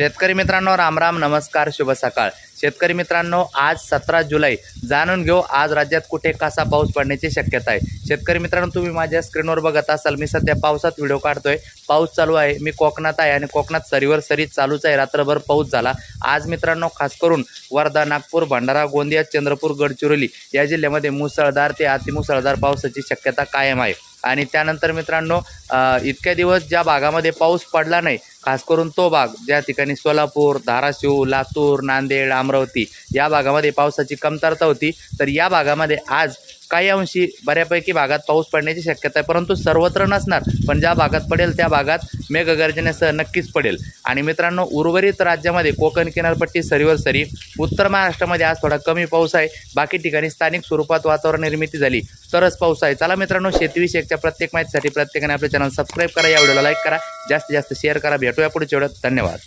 शेतकरी मित्रांनो रामराम नमस्कार शुभ सकाळ. शेतकरी मित्रांनो आज सतरा जुलै. जाणून घेऊ आज राज्यात कुठे कसा पाऊस पडण्याची शक्यता आहे. शेतकरी मित्रांनो तुम्ही माझ्या स्क्रीनवर बघत असाल मी सध्या पावसात व्हिडिओ काढतोय. पाऊस चालू आहे मी कोकणात आहे आणि कोकणात सरीवर सरी चालूच आहे. रात्रभर पाऊस झाला. आज मित्रांनो खास करून वर्धा नागपूर भंडारा गोंदिया चंद्रपूर गडचिरोली या जिल्ह्यामध्ये मुसळधार ते अतिमुसळधार पावसाची शक्यता कायम आहे. आणि त्यानंतर मित्रांनो इतक्या दिवस ज्या भागामध्ये पाऊस पडला नाही खास करून तो भाग ज्या ठिकाणी सोलापूर धाराशिव लातूर नांदेड अमरावती या भागामध्ये पावसाची कमतरता होती तर या भागामध्ये आज काही अंशी बऱ्यापैकी भागात पाऊस पडण्याची शक्यता आहे. परंतु सर्वत्र नसणार पण ज्या भागात पडेल त्या भागात मेघगर्जनेसह नक्कीच पडेल. आणि मित्रांनो उर्वरित राज्यामध्ये कोकण किनारपट्टी सरीवर सरी उत्तर महाराष्ट्रामध्ये आज थोडा कमी पाऊस आहे. बाकी ठिकाणी स्थानिक स्वरूपात वातावरण निर्मिती झाली तरच पाऊस आहे. चला मित्रांनो शेतीविषयकच्या प्रत्येक माहितीसाठी प्रत्येकाने आपले चॅनल सबस्क्राईब करा या व्हिडिओला लाईक करा जास्तीत जास्त शेअर करा. भेटूया पुढच्या व्हिडिओत धन्यवाद.